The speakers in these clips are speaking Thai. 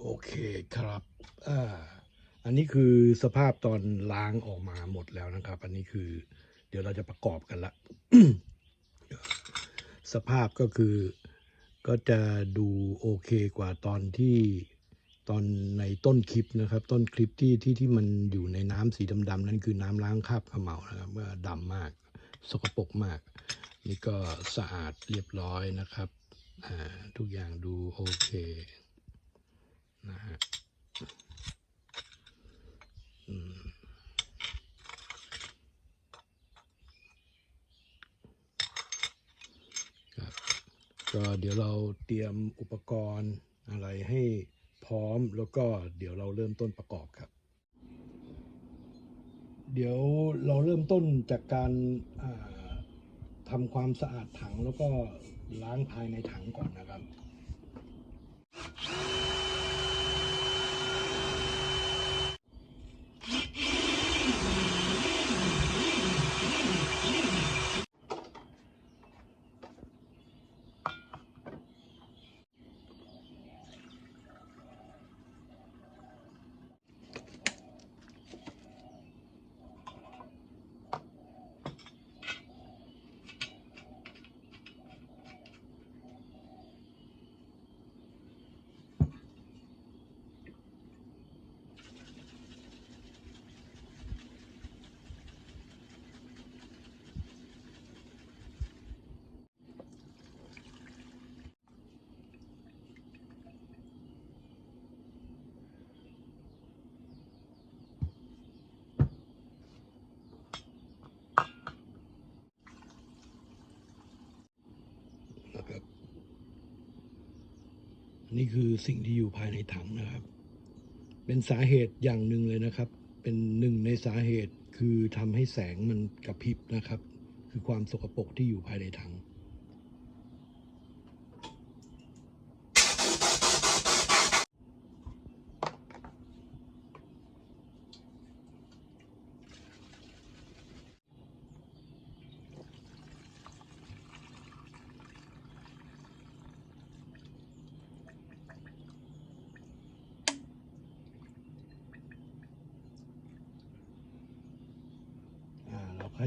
โอเคครับอ่าอันนี้คือสภาพตอนล้างออกมาหมดแล้วนะครับ อันนี้คือ เดี๋ยวเราจะประกอบกันละ สภาพก็คือก็จะดูโอเคกว่าตอนที่ตอนในต้นคลิปนะครับ ต้นคลิปที่ที่ที่มันอยู่ในน้ำสีดำๆนั่นคือน้ำล้างคราบเขมเหลานะครับว่าดำมาก สกปรกมาก นี่ก็สะอาดเรียบร้อยนะครับอ่าทุกอย่างดูโอเคนะฮะครับก็เดี๋ยวเราเตรียมอุปกรณ์อะไรให้พร้อมแล้วก็เดี๋ยวเราเริ่มต้นประกอบครับ เดี๋ยวเราเริ่มต้นจากการอ่า ทำความสะอาดถังแล้วก็ล้างภายในถังก่อนนะครับนะครับ นี่คือสิ่งที่อยู่ภายในถังนะครับ เป็นสาเหตุอย่างหนึ่งเลยนะครับ เป็นหนึ่งในสาเหตุคือทำให้แสงมันกระพริบนะครับ คือความสกปรกที่อยู่ภายในถัง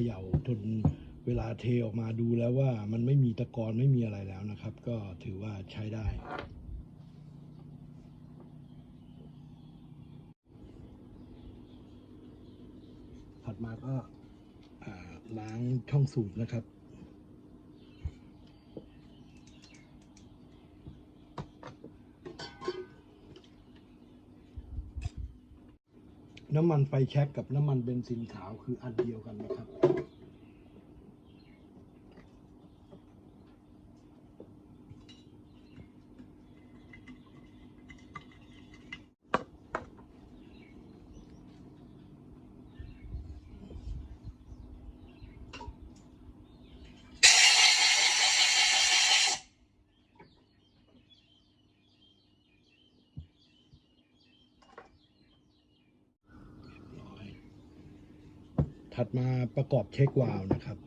ย่าจนเวลาเทออกมาดูแล้วว่ามันไม่มีตะกอนไม่มีอะไรแล้วนะครับ ก็ถือว่าใช้ได้ ถัดมาก็ล้างช่องสูบนะครับ น้ำมันไฟแช็กกับน้ำมันเบนซินขาวคืออันเดียวกันนะครับ ถัดมาประกอบเช็ควาล์วนะครับ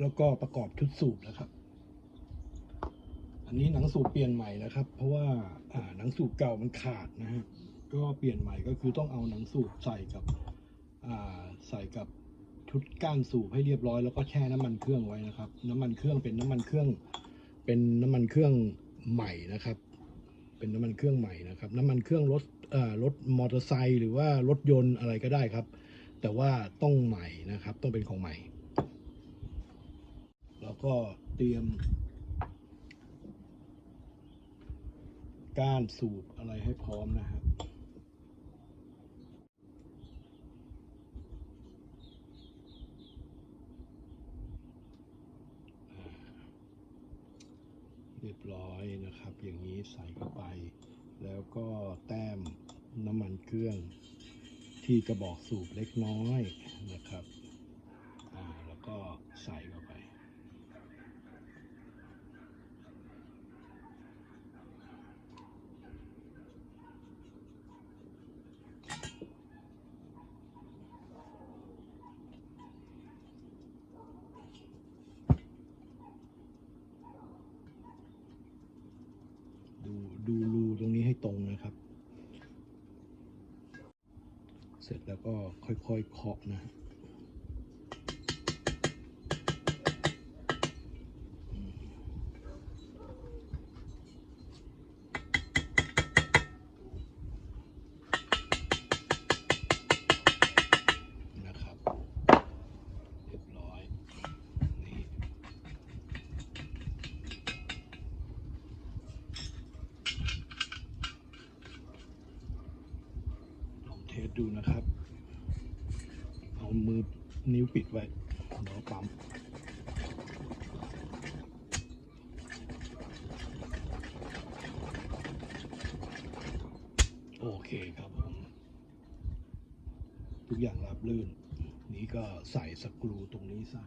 แล้วก็ประกอบชุดสูบนะครับ อันนี้หนังสูบเปลี่ยนใหม่นะครับ เพราะว่าอ่าหนังสูบเก่ามันขาดนะฮะก็เปลี่ยนใหม่ก็คือต้องเอาหนังสูบใส่กับอ่าใส่กับชุดก้านสูบให้เรียบร้อยแล้วก็แช่น้ำมันเครื่องไว้นะครับ น้ำมันเครื่องเป็นน้ำมันเครื่อง เป็นน้ำมันเครื่องใหม่นะครับ เป็นน้ำมันเครื่องใหม่นะครับ น้ำมันเครื่องรถอ่อรถมอเตอร์ไซค์หรือว่ารถยนต์อะไรก็ได้ครับ แต่ว่าต้องใหม่นะครับ ต้องเป็นของใหม่ แล้วก็เตรียม ก้านสูบอะไรให้พร้อมนะครับเรียบร้อยนะครับ อย่างนี้ใส่เข้าไป แล้วก็แต้มน้ำมันเครื่อง ที่กระบอกสูบเล็กน้อยนะครับ อ่า แล้วก็ใส่เข้าไป ดูดูรู ตรงนี้ให้ตรงนะครับ เสร็จแล้วก็ค่อยๆเคาะนะอืมนะครับ เรียบร้อย นี่ ลองเทสดูนะครับ เอามือ นิ้วปิดไว้แล้วปั๊มโอเคครับผม ทุกอย่างราบลื่น นี้ก็ใส่สกรูตรงนี้ซะ